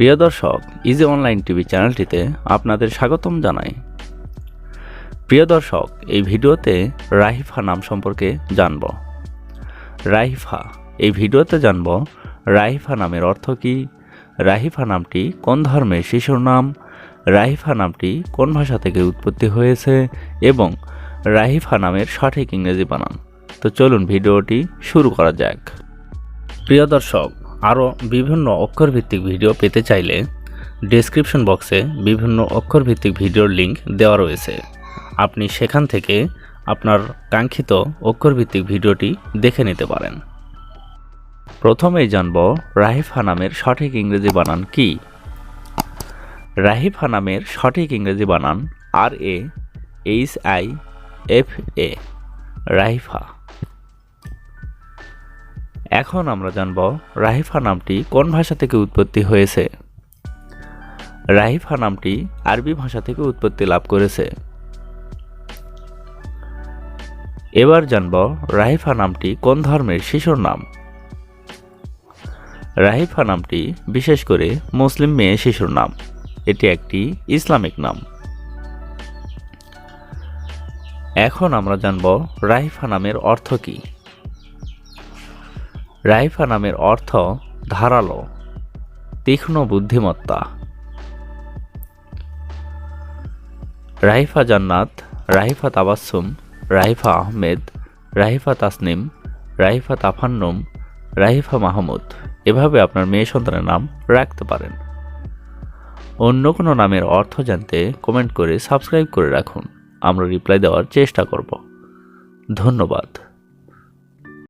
প্রিয় দর্শক easy online TV চ্যানেলটিতে আপনাদের স্বাগতম জানাই। প্রিয় দর্শক, এই ভিডিওতে রাহিফা নাম সম্পর্কে জানব। রাহিফা, এই ভিডিওতে জানব রাহিফা নামের অর্থ কী, রাহিফা নামটি কোন ধর্মের শিশুর নাম, রাহিফা নামটি কোন ভাষা থেকে উৎপত্তি হয়েছে এবং রাহিফা নামের সঠিক ইংরেজি বানান। তো চলুন ভিডিওটি শুরু করা যাক। প্রিয় দর্শক আরও বিভিন্ন অক্ষরভিত্তিক ভিডিও পেতে চাইলে ডেসক্রিপশন বক্সে বিভিন্ন অক্ষরভিত্তিক ভিডিওর লিঙ্ক দেওয়া রয়েছে। আপনি সেখান থেকে আপনার কাঙ্ক্ষিত অক্ষরভিত্তিক ভিডিওটি দেখে নিতে পারেন। প্রথমেই জানব রাহিফা নামের সঠিক ইংরেজি বানান কি? রাহিফা নামের সঠিক ইংরেজি বানান R A H I F A, Rahifa. এখন আমরা জানব রাহিফা নামটি কোন ভাষা থেকে উৎপত্তি হয়েছে। রাহিফা নামটি আরবি ভাষা থেকে উৎপত্তি লাভ করেছে। এবার জানব রাহিফা নামটি কোন ধর্মের শিশুর নাম। রাহিফা নামটি বিশেষ করে মুসলিম মেয়ে শিশুর নাম। এটি একটি ইসলামিক নাম। এখন আমরা জানব রাহিফা নামের অর্থ কী। রাইফা নামের অর্থ ধারালো, তীক্ষ্ণ বুদ্ধিমত্তা। রাইফা জান্নাত, রাইফা তাবাসুম রাইফা আহমেদ, রাইফা তাসনিম, রাইফা তাফান্নুম, রাইফা মাহমুদ। এভাবে আপনার মেয়ে সন্তানের নাম রাখতে পারেন। অন্য কোনো নামের অর্থ জানতে কমেন্ট করে সাবস্ক্রাইব করে রাখুন। আমরা রিপ্লাই দেওয়ার চেষ্টা করব। ধন্যবাদ।